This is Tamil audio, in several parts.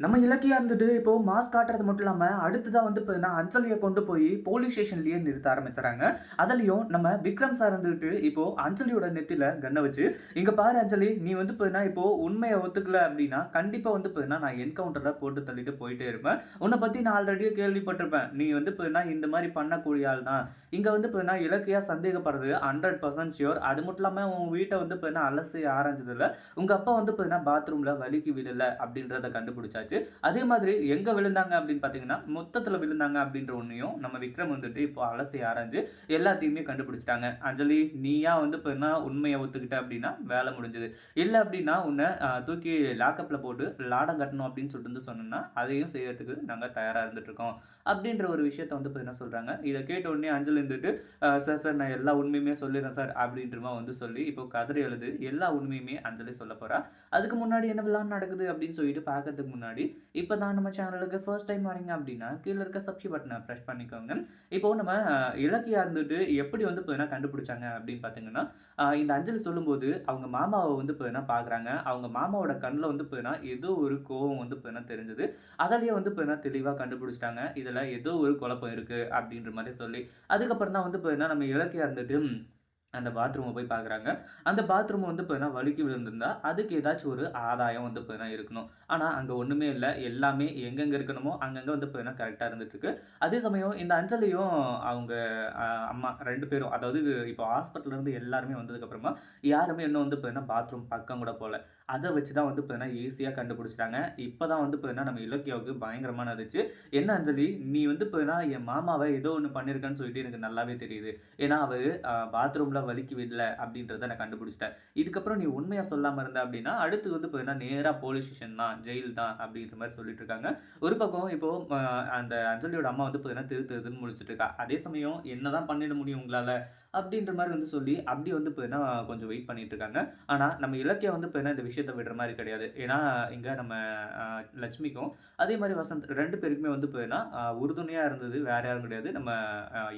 நம்ம இலக்கியா இருந்துட்டு இப்போ மாஸ்க் காட்டுறது மட்டும் இல்லாம அடுத்ததான் வந்து இப்போ அஞ்சலியை கொண்டு போய் போலீஸ் ஸ்டேஷன்லயே நிறுத்த ஆரம்பிச்சுறாங்க அதுலயும் நம்ம விக்ரம் சார் இருந்துட்டு இப்போ அஞ்சலியோட நெத்தில கண்ணை வச்சு இங்க பாரு அஞ்சலி நீ வந்து இப்போ இப்போ உண்மையை ஒத்துக்கல அப்படின்னா கண்டிப்பா வந்து இப்போ நான் என்கவுண்டர்ல போட்டு தள்ளிட்டு போயிட்டே இருப்பேன். உன்னை பத்தி நான் ஆல்ரெடியே கேள்விப்பட்டிருப்பேன். நீ வந்து இப்போ இந்த மாதிரி பண்ணக்கூடிய ஆள் தான். இங்க வந்து இப்போ இலக்கியா சந்தேகப்படுறது ஹண்ட்ரட் பர்சன்ட் ஷியோர் அது மட்டும் இல்லாம உன் வீட்டை வந்து இப்போ அலசி ஆரம்பிச்சதுல உங்க அப்பா வந்து இப்போ பாத்ரூம்ல வலிக்கு விடல அப்படின்றத கண்டுபிடிச்சாச்சு. அதே மாதிரி எங்கே விழுந்தாங்க அப்படின்னு பார்த்தீங்கன்னா மொத்தத்தில் விழுந்தாங்க அப்படின்ற ஒன்றையும் நம்ம விக்ரம் வந்துட்டு இப்போ அலசி ஆராய்ஞ்சு எல்லாத்தையுமே கண்டுபிடிச்சிட்டாங்க. அஞ்சலி நீயா வந்து இப்போ என்ன உண்மையை ஒத்துக்கிட்ட அப்படின்னா வேலை முடிஞ்சது. இல்லை அப்படின்னா உன்னை தூக்கி லாக்கப்பில் போட்டு லாடம் கட்டணும் அப்படின்னு சொல்லிட்டு வந்து சொன்னோம்னா அதையும் செய்யறதுக்கு நாங்கள் தயாராக இருந்துட்டுருக்கோம் அப்படின்ற ஒரு விஷயத்த வந்து இப்போ என்ன சொல்கிறாங்க இதை கேட்ட உடனே அஞ்சலி இருந்துட்டு சார் சார் நான் எல்லா உண்மையுமே சொல்லிடுறேன் சார் அப்படின்றமா வந்து சொல்லி இப்போ கதறி எழுது எல்லா உண்மையுமே அஞ்சலி சொல்ல போகிறா அதுக்கு முன்னாடி என்ன விழா நடக்குது அப்படின்னு சொல்லிட்டு பார்க்கறதுக்கு முன்னாடி இப்போ தான் நம்ம சேனலுக்கு ஃபர்ஸ்ட் டைம் வரீங்க அப்படின்னா கீழே இருக்க சப்ஸ்கிரைப் பட்டனை ப்ரெஸ் பண்ணிக்கோங்க. இப்போ நம்ம இலக்கியா இருந்துட்டு எப்படி வந்து இப்போ என்ன கண்டுபிடிச்சாங்க அப்படின்னு பார்த்தீங்கன்னா இந்த அஞ்சலி சொல்லும்போது அவங்க மாமாவை வந்து இப்போ என்ன பார்க்குறாங்க அவங்க மாமாவோட கண்ணில் வந்து இப்போ என்ன ஏதோ ஒரு கோவம் வந்து இப்போ என்ன தெரிஞ்சது. அதிலேயே வந்து இப்போ தெளிவாக கண்டுபிடிச்சிட்டாங்க. இதில் ஏதோ ஒரு குழப்பம் இருக்குது அப்படின்ற மாதிரி சொல்லி அதுக்கப்புறம் தான் வந்து இப்போ நம்ம இலக்கியா இருந்துட்டு அந்த பாத்ரூமை போய் பார்க்குறாங்க அந்த பாத்ரூம் வந்து இப்போ என்ன விழுந்திருந்தா அதுக்கு ஏதாச்சும் ஒரு ஆதாயம் வந்து இப்போ என்ன இருக்கணும். ஆனால் அங்கே ஒன்றுமே இல்லை. எல்லாமே எங்கெங்கே இருக்கணுமோ அங்கங்கே வந்து இப்போ கரெக்டாக இருந்துட்டுருக்கு. அதே சமயம் இந்த அஞ்சலியும் அவங்க அம்மா ரெண்டு பேரும் அதாவது இப்போ ஹாஸ்பிட்டல்லேருந்து எல்லாருமே வந்ததுக்கப்புறமா யாருமே இன்னும் வந்து இப்போ பாத்ரூம் பக்கம் கூட போகல அதை வச்சு தான் வந்து இப்போ என்ன ஈஸியாக கண்டுபிடிச்சிட்டாங்க. இப்போ தான் வந்து இப்போ என்ன நம்ம இலக்கியாவுக்கு பயங்கரமான இருந்துச்சு என்ன அஞ்சலி? நீ வந்து இப்போ என்ன என் மாமாவை ஏதோ ஒன்று பண்ணியிருக்கேன்னு சொல்லிட்டு எனக்கு நல்லாவே தெரியுது. ஏன்னா அவர் பாத்ரூமில் வலிக்கு விடல அப்படின்றத நான் கண்டுபிடிச்சிட்டேன். இதுக்கப்புறம் நீ உண்மையாக சொல்லாமல் இருந்த அப்படின்னா அடுத்து வந்து இப்போ என்ன நேராக போலீஸ் ஸ்டேஷன் தான் ஜெயில் தான் அப்படின்ற மாதிரி சொல்லிட்டு இருக்காங்க. ஒரு பக்கம் இப்போ அந்த அஞ்சலியோட அம்மா வந்து இப்போ என்ன திரு திருன்னு இருக்கா. அதே சமயம் என்னதான் பண்ணிட முடியும் உங்களால்? அப்படின்ற மாதிரி வந்து சொல்லி அப்படி வந்து இப்போ என்ன கொஞ்சம் வெயிட் பண்ணிட்டு இருக்காங்க. ஆனால் நம்ம இலக்கியம் வந்து இப்போ என்ன இந்த விஷயத்தை விடுற மாதிரி கிடையாது. ஏன்னா இங்கே நம்ம லட்சுமிக்கும் அதே மாதிரி வசந்த் ரெண்டு பேருக்குமே வந்து இப்போ என்ன உறுதுணையாக இருந்தது வேற யாரும் கிடையாது. நம்ம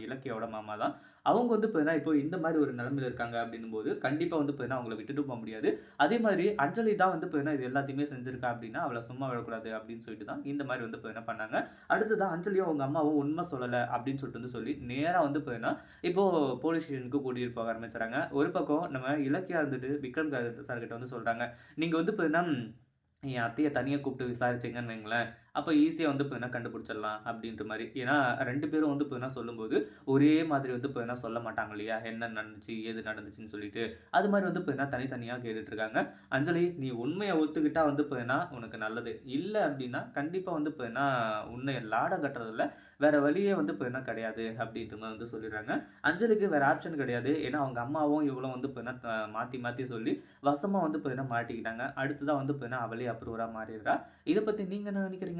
இலக்கியோட மாமா தான். அவங்க வந்து இப்போ இப்போ இந்த மாதிரி ஒரு நிலமையில இருக்காங்க அப்படின்னும் போது கண்டிப்பாக வந்து இப்போ என்ன அவங்கள விட்டுட்டு போக முடியாது. அதே மாதிரி அஞ்சலி தான் வந்து பார்த்தீங்கன்னா இது எல்லாத்தையுமே செஞ்சிருக்கா அப்படின்னா அவளை சும்மா விடக்கூடாது அப்படின்னு சொல்லிட்டு தான் இந்த மாதிரி வந்து இப்போ என்ன பண்ணாங்க. அடுத்ததான் அஞ்சலியும் அவங்க அம்மாவும் உண்மை சொல்லலை அப்படின்னு சொல்லிட்டு வந்து சொல்லி நேராக வந்து இப்போ இப்போது இப்போ போலீஸ் கான்வர்சேஷனுக்கு கூட்டிகிட்டு போக ஆரம்பிச்சுறாங்க. ஒரு பக்கம் நம்ம இலக்கியா இருந்துட்டு விக்ரம் சார்கிட்ட வந்து சொல்கிறாங்க நீங்கள் வந்து இப்போ என்ன என் அத்தையை தனியாக கூப்பிட்டு விசாரிச்சிங்கன்னு வைங்களேன். அப்போ ஈஸியாக வந்து இப்போ என்ன கண்டுபிடிச்சிடலாம் அப்படின்ற மாதிரி ஏன்னா ரெண்டு பேரும் வந்து இப்போ என்ன சொல்லும்போது ஒரே மாதிரி வந்து இப்போ என்ன சொல்ல மாட்டாங்க இல்லையா என்ன நடந்துச்சு ஏது நடந்துச்சுன்னு சொல்லிட்டு அது மாதிரி வந்து இப்போ என்ன தனித்தனியாக கேட்டுட்ருக்காங்க அஞ்சலி நீ உண்மையை ஒத்துக்கிட்டா வந்து இப்போ என்ன உனக்கு நல்லது இல்லை அப்படின்னா கண்டிப்பாக வந்து இப்போ என்ன உன்னைய லாட கட்டுறதுல வேற வழியே வந்து இப்போ என்ன கிடையாது அப்படின்ற மாதிரி வந்து சொல்லிடுறாங்க அஞ்சலிக்கு வேற ஆப்ஷன் கிடையாது ஏன்னா அவங்க அம்மாவும் இவ்வளோ வந்து இப்போ என்ன மாற்றி மாற்றி சொல்லி வசமாக வந்து இப்போ என்ன மாட்டிக்கிட்டாங்க அடுத்ததான் வந்து இப்போ என்ன அவளே அப்ரூவராக மாறிடுறா இதை பற்றி நீங்கள் என்ன நினைக்கிறீங்க